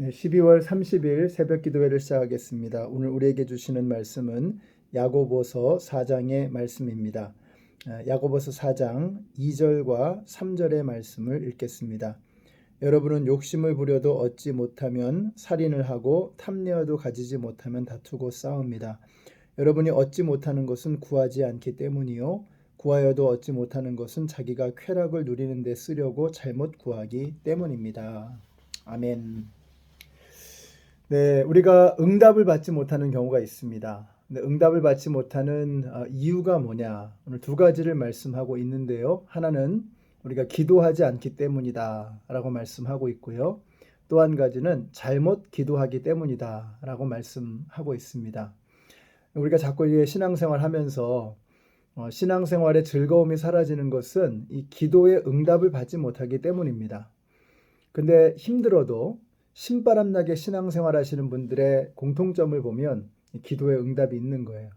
네, 12월 30일 새벽 기도회를 시작하겠습니다. 오늘 우리에게 주시는 말씀은 야고보서 4장의 말씀입니다. 아, 야고보서 4장 2절과 3절의 말씀을 읽겠습니다. 여러분은 욕심을 부려도 얻지 못하면 살인을 하고 탐내어도 가지지 못하면 다투고 싸웁니다. 여러분이 얻지 못하는 것은 구하지 않기 때문이요 구하여도 얻지 못하는 것은 자기가 쾌락을 누리는 데 쓰려고 잘못 구하기 때문입니다. 아멘. 네, 우리가 응답을 받지 못하는 경우가 있습니다. 응답을 받지 못하는 어, 이유가 뭐냐? 오늘 두 가지를 말씀하고 있는데요. 하나는 우리가 기도하지 않기 때문이다 라고 말씀하고 있고요. 또 한 가지는 잘못 기도하기 때문이다 라고 말씀하고 있습니다. 우리가 자꾸 신앙생활 하면서 어, 신앙생활의 즐거움이 사라지는 것은 이 기도의 응답을 받지 못하기 때문입니다. 근데 힘들어도 신바람나게 신앙생활 하시는 분들의 공통점을 보면 기도의 응답이 있는 거예요.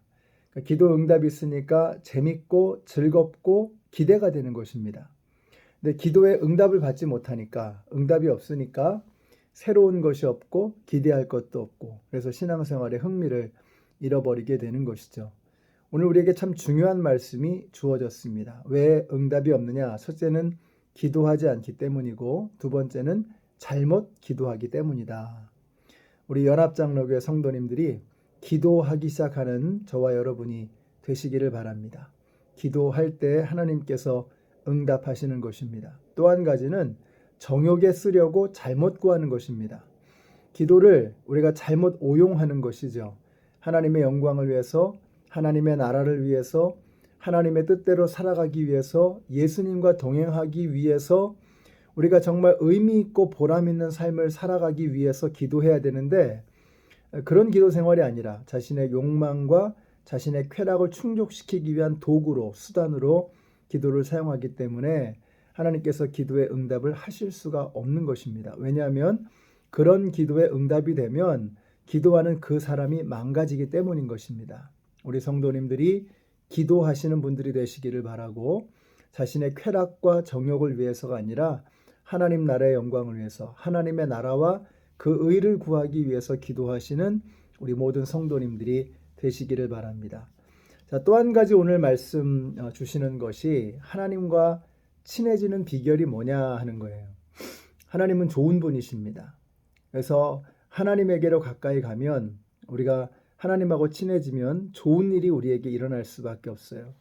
그러니까 기도 응답이 있으니까 재밌고 즐겁고 기대가 되는 것입니다. 근데 기도의 응답을 받지 못하니까 응답이 없으니까 새로운 것이 없고 기대할 것도 없고 그래서 신앙생활의 흥미를 잃어버리게 되는 것이죠. 오늘 우리에게 참 중요한 말씀이 주어졌습니다. 왜 응답이 없느냐? 첫째는 기도하지 않기 때문이고 두 번째는 잘못 기도하기 때문이다. 우리 연합장로교회 성도님들이 기도하기 시작하는 저와 여러분이 되시기를 바랍니다. 기도할 때 하나님께서 응답하시는 것입니다. 또 한 가지는 정욕에 쓰려고 잘못 구하는 것입니다. 기도를 우리가 잘못 오용하는 것이죠. 하나님의 영광을 위해서, 하나님의 나라를 위해서, 하나님의 뜻대로 살아가기 위해서, 예수님과 동행하기 위해서 우리가 정말 의미 있고 보람 있는 삶을 살아가기 위해서 기도해야 되는데 그런 기도 생활이 아니라 자신의 욕망과 자신의 쾌락을 충족시키기 위한 도구로 수단으로 기도를 사용하기 때문에 하나님께서 기도의 응답을 하실 수가 없는 것입니다. 왜냐하면 그런 기도의 응답이 되면 기도하는 그 사람이 망가지기 때문인 것입니다. 우리 성도님들이 기도하시는 분들이 되시기를 바라고 자신의 쾌락과 정욕을 위해서가 아니라 하나님 나라의 영광을 위해서 하나님의 나라와 그 의를 구하기 위해서 기도하시는 우리 모든 성도님들이 되시기를 바랍니다. 자, 또 한 가지 오늘 말씀 어, 주시는 것이 하나님과 친해지는 비결이 뭐냐 하는 거예요. 하나님은 좋은 분이십니다. 그래서 하나님에게로 가까이 가면 우리가 하나님하고 친해지면 좋은 일이 우리에게 일어날 수밖에 없어요.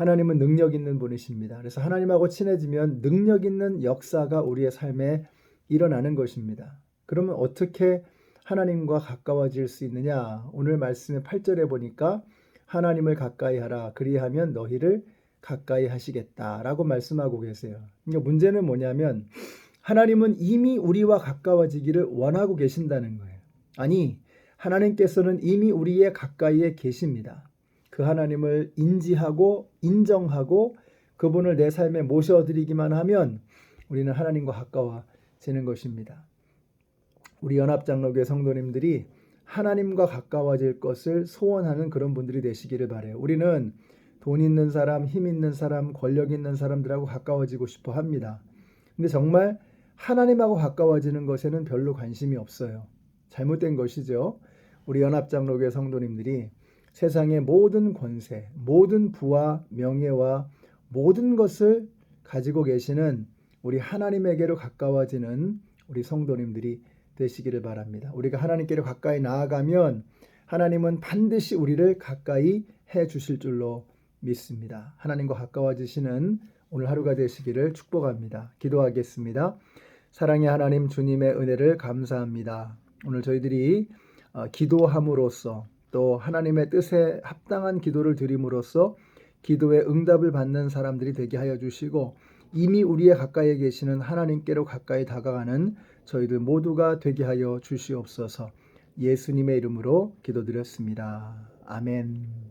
하나님은 능력 있는 분이십니다. 그래서 하나님하고 친해지면 능력 있는 역사가 우리의 삶에 일어나는 것입니다. 그러면 어떻게 하나님과 가까워질 수 있느냐? 오늘 말씀의 8절에 보니까 하나님을 가까이 하라. 그리하면 너희를 가까이 하시겠다라고 말씀하고 계세요. 그러니까 문제는 뭐냐면 하나님은 이미 우리와 가까워지기를 원하고 계신다는 거예요. 아니, 하나님께서는 이미 우리의 가까이에 계십니다. 그 하나님을 인지하고 인정하고 그분을 내 삶에 모셔드리기만 하면 우리는 하나님과 가까워지는 것입니다. 우리 연합장로교회 성도님들이 하나님과 가까워질 것을 소원하는 그런 분들이 되시기를 바래요. 우리는 돈 있는 사람, 힘 있는 사람, 권력 있는 사람들하고 가까워지고 싶어 합니다. 근데 정말 하나님하고 가까워지는 것에는 별로 관심이 없어요. 잘못된 것이죠. 우리 연합장로교회 성도님들이 세상의 모든 권세, 모든 부와 명예와 모든 것을 가지고 계시는 우리 하나님에게로 가까워지는 우리 성도님들이 되시기를 바랍니다. 우리가 하나님께로 가까이 나아가면 하나님은 반드시 우리를 가까이 해 주실 줄로 믿습니다. 하나님과 가까워지시는 오늘 하루가 되시기를 축복합니다. 기도하겠습니다. 사랑의 하나님 주님의 은혜를 감사합니다. 오늘 저희들이 어, 기도함으로써 또 하나님의 뜻에 합당한 기도를 드림으로써 기도의 응답을 받는 사람들이 되게 하여 주시고 이미 우리의 가까이에 계시는 하나님께로 가까이 다가가는 저희들 모두가 되게 하여 주시옵소서 예수님의 이름으로 기도드렸습니다. 아멘.